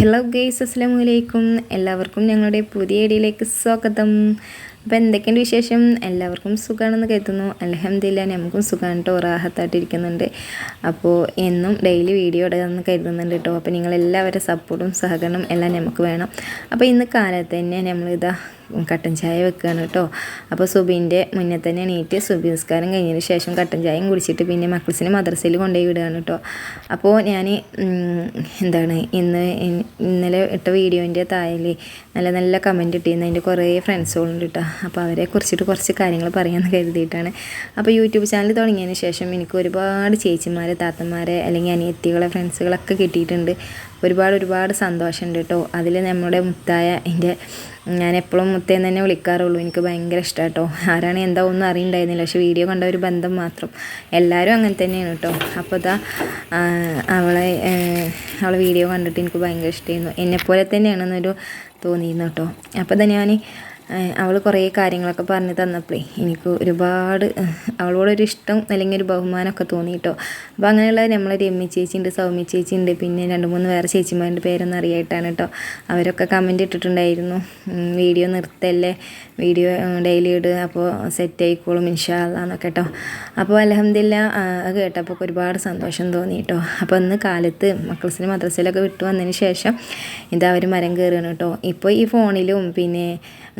Hello guys അസ്സാം വലൈക്കും എല്ലാവർക്കും ഞങ്ങളുടെ പുതിയ ഇടയിലേക്ക് സ്വാഗതം. അപ്പോൾ എന്തൊക്കെയുണ്ട് വിശേഷം? എല്ലാവർക്കും സുഖമാണെന്ന് കരുതുന്നു. അലഹമില്ല നമുക്കും സുഖമാണ് കേട്ടോ. റാഹത്തായിട്ടിരിക്കുന്നുണ്ട് അപ്പോൾ എന്നും ഡെയിലി വീഡിയോ ഇടാമെന്ന് കരുതുന്നുണ്ട് കേട്ടോ. അപ്പോൾ നിങ്ങളെല്ലാവരുടെ സപ്പോർട്ടും സഹകരണം എല്ലാം നമുക്ക് വേണം. അപ്പോൾ ഇന്ന് കാലത്ത് തന്നെ നമ്മളിതാ കട്ടൻ ചായ വെക്കുകയാണ് കേട്ടോ. അപ്പോൾ സുബീന്റെ മുന്നേ തന്നെ എണീറ്റ് സുബി നിസ്കാരം കഴിഞ്ഞതിന് ശേഷം കട്ടൻ ചായയും കുടിച്ചിട്ട് പിന്നെ മക്കൾസിനെ മദ്രസയിൽ കൊണ്ടുപോയി വിടുകയാണ് കേട്ടോ. അപ്പോൾ ഞാൻ എന്താണ് ഇന്ന് ഇന്നലെ ഇട്ട വീഡിയോന്റെ താഴെ നല്ല നല്ല കമന്റ് ഇട്ടിരുന്നു. അതിന്റെ കുറേ ഫ്രണ്ട്സുകളുണ്ട് കേട്ടോ. അപ്പോൾ അവരെ കുറിച്ചിട്ട് കുറച്ച് കാര്യങ്ങൾ പറയാമെന്ന് കരുതിയിട്ടാണ്. അപ്പോൾ യൂട്യൂബ് ചാനൽ തുടങ്ങിയതിന് ശേഷം എനിക്ക് ഒരുപാട് ചേച്ചിമാരെ താത്തന്മാരെ അല്ലെങ്കിൽ അനിയത്തികളെ ഫ്രണ്ട്സുകളൊക്കെ കിട്ടിയിട്ടുണ്ട്. ഒരുപാട് ഒരുപാട് സന്തോഷമുണ്ട് കേട്ടോ. അതിൽ നമ്മുടെ മുത്തായ എന്റെ ഞാൻ എപ്പോഴും മുത്തേന്ന് തന്നെ വിളിക്കാറുള്ളൂ. എനിക്ക് ഭയങ്കര ഇഷ്ടമാണ് കേട്ടോ. ആരാണ് എന്താ ഒന്നും അറിയണ്ടായിരുന്നില്ല. പക്ഷെ വീഡിയോ കണ്ട ഒരു ബന്ധം മാത്രം. എല്ലാവരും അങ്ങനെ തന്നെയാണ് കേട്ടോ. അപ്പോൾ ഇതാ അവളെ അവളെ വീഡിയോ കണ്ടിട്ട് എനിക്ക് ഭയങ്കര ഇഷ്ടമായിരുന്നു എന്നെപ്പോലെ തന്നെയാണെന്നൊരു തോന്നിയിരുന്നു കേട്ടോ. അപ്പോൾ തന്നെ ഞാൻ അവൾ കുറേ കാര്യങ്ങളൊക്കെ പറഞ്ഞു തന്നപ്പോഴേ എനിക്ക് ഒരുപാട് അവളോടൊരു ഇഷ്ടം അല്ലെങ്കിൽ ഒരു ബഹുമാനമൊക്കെ തോന്നി കേട്ടോ അപ്പോൾ അങ്ങനെയുള്ള നമ്മളെ രമ്യ ചേച്ചിയുണ്ട് സൗമ്യ ചേച്ചിയുണ്ട് പിന്നെ രണ്ട് മൂന്ന് വേറെ ചേച്ചിമാരുടെ പേരൊന്നും അറിയായിട്ടാണ് കേട്ടോ. അവരൊക്കെ കമന്റ് ഇട്ടിട്ടുണ്ടായിരുന്നു വീഡിയോ നിർത്തല്ലേ വീഡിയോ ഡെയിലി ഇടുക അപ്പോൾ സെറ്റ് ആയിക്കോളും ഇൻഷാല്ലാന്നൊക്കെ കേട്ടോ. അപ്പോൾ അലഹമില്ല അത് കേട്ടപ്പോൾ ഒരുപാട് സന്തോഷം തോന്നി കേട്ടോ. അപ്പോൾ ഇന്ന് കാലത്ത് മക്കൾസിന് മദ്രസയിലൊക്കെ വിട്ടു വന്നതിന് ശേഷം ഇതാ അവർ മരം കയറുകയാണ് കേട്ടോ. ഇപ്പോൾ ഈ ഫോണിലും പിന്നെ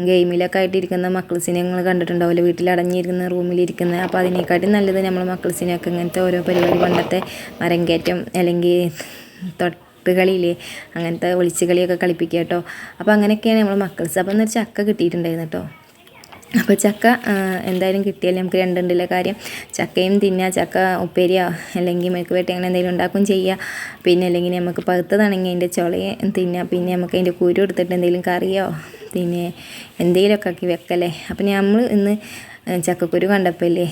ഗെയിമിലൊക്കെ ആയിട്ടിരിക്കുന്ന മക്കൾസിനെ നിങ്ങൾ കണ്ടിട്ടുണ്ടാവില്ല വീട്ടിൽ അടഞ്ഞിരിക്കുന്ന റൂമിലിരിക്കുന്ന അപ്പോൾ അതിനെക്കാട്ടും നല്ലത് നമ്മൾ മക്കൾസിനെയൊക്കെ ഇങ്ങനത്തെ ഓരോ പരിപാടി പണ്ടത്തെ മരങ്കേറ്റം അല്ലെങ്കിൽ തൊട്ടുകളിയില്ലേ അങ്ങനത്തെ ഒളിച്ചുകളിയൊക്കെ കളിപ്പിക്കുക കേട്ടോ. അപ്പോൾ അങ്ങനെയൊക്കെയാണ് നമ്മൾ മക്കൾസ് അപ്പോൾ എന്നൊരു ചക്ക കിട്ടിയിട്ടുണ്ടായിരുന്നു കേട്ടോ. അപ്പോൾ ചക്ക എന്തായാലും കിട്ടിയാലും നമുക്ക് രണ്ടുണ്ടല്ലേ കാര്യം. ചക്കയും തിന്നുക ചക്ക ഉപ്പേരിയോ അല്ലെങ്കിൽ മെഴുക്ക് വെട്ടി അങ്ങനെ എന്തെങ്കിലും ഉണ്ടാക്കും ചെയ്യുക പിന്നെ അല്ലെങ്കിൽ നമുക്ക് പഴുത്തതാണെങ്കിൽ അതിന്റെ ചുളയെ തിന്നുക പിന്നെ നമുക്ക് അതിന്റെ കുരു എടുത്തിട്ട് എന്തെങ്കിലും കറിയോ പിന്നെ എന്തെങ്കിലുമൊക്കെ ആക്കി വെക്കല്ലേ? അപ്പം നമ്മൾ ഇന്ന് ചക്കക്കുരു കണ്ടപ്പല്ലേ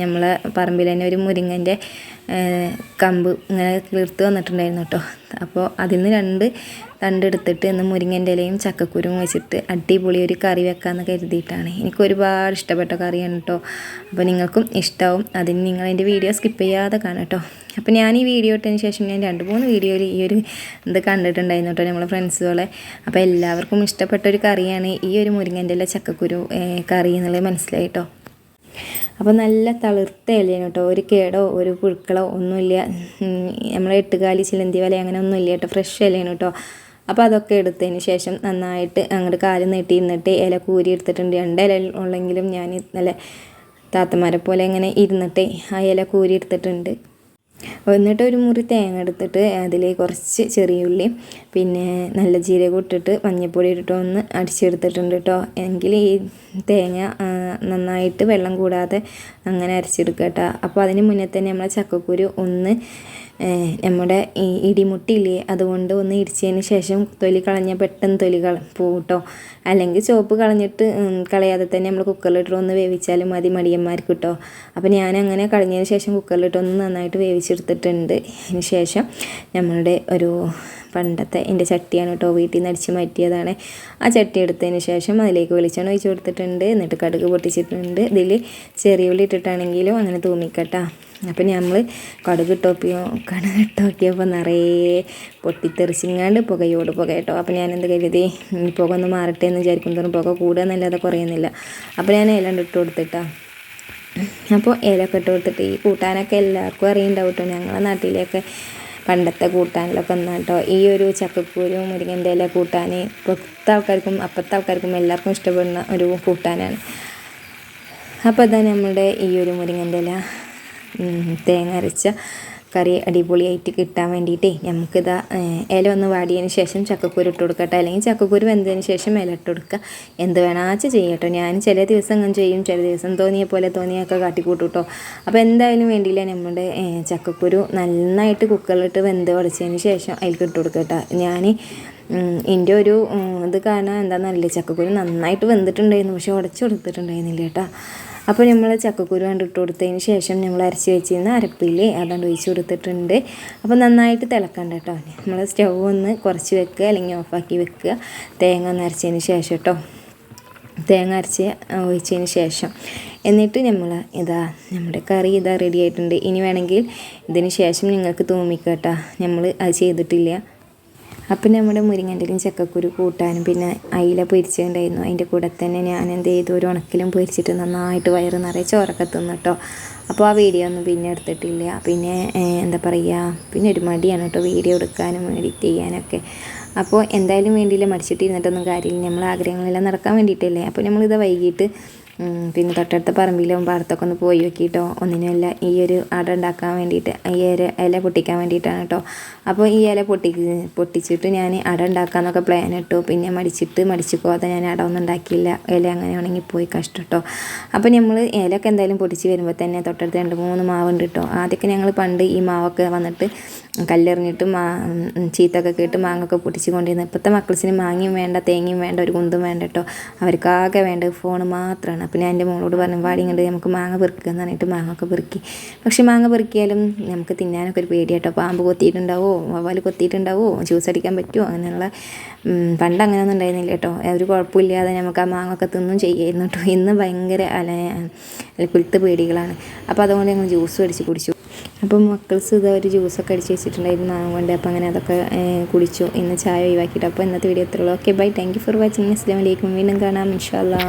നമ്മളെ പറമ്പിൽ തന്നെ ഒരു മുരിങ്ങന്റെ കമ്പ് ഇങ്ങനെ കീർത്ത് വന്നിട്ടുണ്ടായിരുന്നു കേട്ടോ. അപ്പോൾ അതിൽ നിന്ന് രണ്ട് തണ്ടെടുത്തിട്ട് ഇന്ന് മുരിങ്ങന്റെ ഇലയും ചക്കക്കുരും വെച്ചിട്ട് അടിപൊളി ഒരു കറി വെക്കാമെന്ന് കരുതിയിട്ടാണ്. എനിക്ക് ഒരുപാട് ഇഷ്ടപ്പെട്ട കറിയാണ് കേട്ടോ അപ്പോൾ നിങ്ങൾക്കും ഇഷ്ടമാവും അതിന് നിങ്ങൾ എന്റെ വീഡിയോ സ്കിപ്പ് ചെയ്യാതെ കാണാം കേട്ടോ അപ്പോൾ ഞാൻ ഈ വീഡിയോ ഇട്ടതിന് ശേഷം ഞാൻ രണ്ട് മൂന്ന് വീഡിയോയിൽ ഈ ഒരു ഇത് കണ്ടിട്ടുണ്ടായിരുന്നു കേട്ടോ നമ്മളെ ഫ്രണ്ട്സുകളെ. അപ്പോൾ എല്ലാവർക്കും ഇഷ്ടപ്പെട്ട ഒരു കറിയാണ് ഈ ഒരു മുരിങ്ങന്റെ ഇല ചക്കക്കുരു കറി എന്നുള്ളത് മനസ്സിലായി കേട്ടോ അപ്പോൾ നല്ല തളിർത്ത ഇലയാണ് കേട്ടോ ഒരു കേടോ ഒരു പുഴുക്കളോ ഒന്നുമില്ല. നമ്മളെ എട്ടുകാലി ചിലന്തി വല അങ്ങനെ ഒന്നുമില്ല കേട്ടോ ഫ്രഷ് ഇലയാണ് കേട്ടോ അപ്പോൾ അതൊക്കെ എടുത്തതിന് ശേഷം നന്നായിട്ട് അങ്ങോട്ട് കാൽ നീട്ടി ഇരുന്നിട്ട് ഇല കൂരി എടുത്തിട്ടുണ്ട്. രണ്ട് ഇല ഉള്ളെങ്കിലും ഞാൻ നല്ല താത്തമാരെ പോലെ ഇങ്ങനെ ഇരുന്നിട്ട് ആ ഇല കൂരി എടുത്തിട്ടുണ്ട്. എന്നിട്ട് ഒരു മുറി തേങ്ങ എടുത്തിട്ട് അതിൽ കുറച്ച് ചെറിയ ഉള്ളി പിന്നെ നല്ല ജീരകം ഇട്ടിട്ട് മഞ്ഞൾപ്പൊടി ഇട്ടിട്ട് ഒന്ന് അടിച്ചെടുത്തിട്ടുണ്ട് കേട്ടോ എങ്കിൽ ഈ തേങ്ങ നന്നായിട്ട് വെള്ളം കൂടാതെ അങ്ങനെ അരച്ചെടുക്കുക കേട്ടോ അപ്പോൾ അതിന് മുന്നേ തന്നെ നമ്മളെ ചക്കക്കുരു ഒന്ന് നമ്മുടെ ഈ ഇടിമുട്ടിയില്ലേ അതുകൊണ്ട് ഒന്ന് ഇടിച്ചതിന് ശേഷം തൊലി കളഞ്ഞാൽ പെട്ടെന്ന് തൊലി കള പോട്ടോ. അല്ലെങ്കിൽ ചോപ്പ് കളഞ്ഞിട്ട് കളയാതെ തന്നെ നമ്മൾ കുക്കറിലിട്ട് ഒന്ന് വേവിച്ചാലും മതി മടിയന്മാർക്ക് കിട്ടോ അപ്പോൾ ഞാൻ അങ്ങനെ കളഞ്ഞതിന് ശേഷം കുക്കറിലിട്ട് ഒന്ന് നന്നായിട്ട് വേവിച്ചെടുത്തിട്ടുണ്ട്. അതിന് ശേഷം നമ്മളുടെ ഒരു പണ്ടത്തെ എന്റെ ചട്ടിയാണ് കേട്ടോ വീട്ടിൽ നിന്ന് അടിച്ച് മാറ്റിയതാണ്. ആ ചട്ടി എടുത്തതിന് ശേഷം അതിലേക്ക് വെളിച്ചെണ്ണ ഒഴിച്ച് കൊടുത്തിട്ടുണ്ട്. എന്നിട്ട് കടുക് പൊട്ടിച്ചിട്ടുണ്ട്. ഇതിൽ ചെറിയ ഉള്ളി ഇട്ടിട്ടാണെങ്കിലും അങ്ങനെ തൂമിക്കട്ടാ. അപ്പം നമ്മൾ കടുക് ഇട്ടോപ്പിയോ കടുക് ഇട്ടോക്കിയപ്പോൾ നിറയെ പൊട്ടിത്തെറിച്ചിങ്ങാണ്ട് പുകയോട് പുക കേട്ടോ. അപ്പം ഞാനെന്ത് കരുതി? പുക ഒന്ന് മാറട്ടെ എന്ന് വിചാരിക്കും പുക കൂടുക എന്നല്ലാതെ കുറയുന്നില്ല. അപ്പോൾ ഞാൻ ഇല ഇട്ട് കൊടുത്തിട്ടാ. അപ്പോൾ ഇലൊക്കെ ഇട്ട് കൊടുത്തിട്ട് ഈ കൂട്ടാനൊക്കെ എല്ലാവർക്കും അറിയുണ്ടാവും കേട്ടോ. ഞങ്ങളുടെ നാട്ടിലേക്ക് പണ്ടത്തെ കൂട്ടാനിലൊക്കെ ഒന്നാണ് കേട്ടോ. ഈ ഒരു ചക്കക്കൂരും മുരിങ്ങന്റെ ഇല കൂട്ടാൻ ഇപ്പോഴത്തെ ആൾക്കാർക്കും അപ്പത്തെ ആൾക്കാർക്കും എല്ലാവർക്കും ഇഷ്ടപ്പെടുന്ന ഒരു കൂട്ടാനാണ്. അപ്പോൾ അതാണ് നമ്മുടെ ഈ ഒരു മുരിങ്ങന്റെ ഇല. തേങ്ങ അരച്ച കറി അടിപൊളിയായിട്ട് കിട്ടാൻ വേണ്ടിയിട്ടേ നമുക്കിതാ ഇല ഒന്ന് വാടിയതിന് ശേഷം ചക്കക്കൂര് ഇട്ട് കൊടുക്കട്ടെ. അല്ലെങ്കിൽ ചക്കക്കൂര് വെന്തതിന് ശേഷം ഇല ഇട്ട് കൊടുക്കുക എന്ത് വേണമെന്നു ചെയ്യട്ടോ. ഞാൻ ചില ദിവസം അങ്ങനെ ചെയ്യും. ചില ദിവസം തോന്നിയ പോലെ തോന്നിയൊക്കെ കാട്ടിക്കൂട്ടും കേട്ടോ. അപ്പോൾ എന്തായാലും വേണ്ടിയില്ല നമ്മുടെ ചക്കക്കുരു നന്നായിട്ട് കുക്കറിലിട്ട് വെന്ത് വളിച്ചതിന് ശേഷം അതിൽ ഇട്ട് കൊടുക്കട്ടോ. ഞാൻ എന്റെ ഒരു ഇത് കാരണം എന്താണെന്നറിയില്ല ചക്കക്കുരു നന്നായിട്ട് വെന്തിട്ടുണ്ടായിരുന്നു പക്ഷെ ഉടച്ചു കൊടുത്തിട്ടുണ്ടായിരുന്നില്ല കേട്ടോ. അപ്പോൾ നമ്മൾ ചക്കക്കുരു കണ്ടിട്ട് കൊടുത്തതിന് ശേഷം നമ്മൾ അരച്ച് വെച്ചിരുന്ന അരപ്പില്ലേ അതാണ്ട് ഒഴിച്ച് കൊടുത്തിട്ടുണ്ട്. അപ്പോൾ നന്നായിട്ട് തിളക്കണ്ട കേട്ടോ. നമ്മൾ സ്റ്റൗ ഒന്ന് കുറച്ച് വെക്കുക അല്ലെങ്കിൽ ഓഫാക്കി വെക്കുക. തേങ്ങ ഒന്ന് അരച്ചതിന് ശേഷം കേട്ടോ. തേങ്ങ അരച്ച് ഒഴിച്ചതിന് ശേഷം. എന്നിട്ട് നമ്മൾ ഇതാ നമ്മുടെ കറി ഇതാ റെഡി ആയിട്ടുണ്ട്. ഇനി വേണമെങ്കിൽ ഇതിന് ശേഷം നിങ്ങൾക്ക് തൂമിക്കട്ടോ നമ്മൾ അത് ചെയ്തിട്ടില്ല. അപ്പം നമ്മുടെ മുരിങ്ങന്റെലും ചക്കക്കുരു കൂട്ടാനും പിന്നെ അയില പൊരിച്ചിട്ടുണ്ടായിരുന്നു അതിന്റെ കൂടെ തന്നെ ഞാൻ എന്ത് ചെയ്തു? ഒരു ഉണക്കിലും പൊരിച്ചിട്ട് നന്നായിട്ട് വയറ് നിറയെ ചോറൊക്കെ തിന്നു കേട്ടോ. അപ്പോൾ ആ വീഡിയോ ഒന്നും പിന്നെ എടുത്തിട്ടില്ല. പിന്നെ എന്താ പറയുക പിന്നെ ഒരു മടിയാണ് കേട്ടോ വീഡിയോ എടുക്കാനും എഡിറ്റ് ചെയ്യാനൊക്കെ. അപ്പോൾ എന്തായാലും വേണ്ടിയില്ല മടിച്ചിട്ടിരുന്നിട്ടൊന്നും കാര്യമില്ല. നമ്മൾ ആഗ്രഹങ്ങളെല്ലാം നടക്കാൻ വേണ്ടിയിട്ടല്ലേ? അപ്പോൾ നമ്മളിത് വൈകിട്ട് പിന്നെ തൊട്ടടുത്ത പറമ്പിലും പാടത്തൊക്കെ ഒന്ന് പോയി നോക്കിയിട്ടോ ഒന്നിനല്ല ഈ ഒരു അട ഉണ്ടാക്കാൻ വേണ്ടിയിട്ട് ഈ ഒരു ഇല പൊട്ടിക്കാൻ വേണ്ടിയിട്ടാണ് കേട്ടോ അപ്പോൾ ഈ ഇല പൊട്ടി പൊട്ടിച്ചിട്ട് ഞാൻ അട ഉണ്ടാക്കാമെന്നൊക്കെ പ്ലാൻ ഇട്ടു. പിന്നെ മടിച്ചിട്ട് മടിച്ച് പോകാതെ ഞാൻ അട ഒന്നും ഉണ്ടാക്കിയില്ല. ഇല അങ്ങനെ ഉണങ്ങി പോയി കഷ്ടം കേട്ടോ അപ്പോൾ നമ്മൾ ഇലയൊക്കെ എന്തായാലും പൊട്ടിച്ച് വരുമ്പോൾ തന്നെ തൊട്ടടുത്ത് രണ്ട് മൂന്ന് മാവുണ്ട് കേട്ടോ ആദ്യമൊക്കെ ഞങ്ങൾ പണ്ട് ഈ മാവൊക്കെ വന്നിട്ട് കല്ലെറിഞ്ഞിട്ട് മാ ചീത്തൊക്കെ കേട്ട് മാങ്ങൊക്കെ പൊട്ടിച്ച് കൊണ്ടിരുന്നത് ഇപ്പോഴത്തെ മക്കൾസിന് മാങ്ങയും വേണ്ട തേങ്ങയും വേണ്ട ഒരു കുന്തും വേണ്ട കേട്ടോ. അവർക്കാകെ വേണ്ടത് ഫോൺ മാത്രമാണ് അപ്പം ഞാൻ എന്റെ മോളോട് പറഞ്ഞു വാടി ഇങ്ങോട്ട് നമുക്ക് മാങ്ങ പെറുക്കുക എന്ന് പറഞ്ഞിട്ട് മാങ്ങ ഒക്കെ പെറുക്കി. പക്ഷേ മാങ്ങ പെറുക്കിയാലും നമുക്ക് തിന്നാനൊക്കെ ഒരു പേടിയാട്ടോ പാമ്പ് കൊത്തിയിട്ടുണ്ടാവോ? വവ്വാൽ കൊത്തിയിട്ടുണ്ടാവോ? ജ്യൂസ് അടിക്കാൻ പറ്റുമോ അങ്ങനെയുള്ള പണ്ട് പണ്ട് അങ്ങനെയൊന്നും ഉണ്ടായിരുന്നില്ല കേട്ടോ. ഒരു കുഴപ്പമില്ലാതെ നമുക്ക് ആ മാങ്ങ ഒക്കെ തിന്നും ചെയ്യായിരുന്നു കേട്ടോ. ഇന്ന് ഭയങ്കര അല പുലത്ത് പേടികളാണ്. അപ്പോൾ അതുകൊണ്ട് ഞങ്ങൾ ജ്യൂസ് അടിച്ച് കുടിച്ചു. അപ്പം മക്കൾസ് ഇതാ ഒരു ജ്യൂസൊക്കെ അടിച്ച് വെച്ചിട്ടുണ്ടായിരുന്നു. മാങ്ങ കൊണ്ട്. അപ്പോൾ അങ്ങനെ അതൊക്കെ കുടിച്ചു. ഇന്ന് ചായ ഒഴിവാക്കിയിട്ട്. അപ്പോൾ ഇന്നത്തെ video എത്രയുള്ളൂ okay bye thank you for watching അസ്ലാം വലൈക്കും വീണ്ടും കാണാം. ഇൻഷാല്ലാ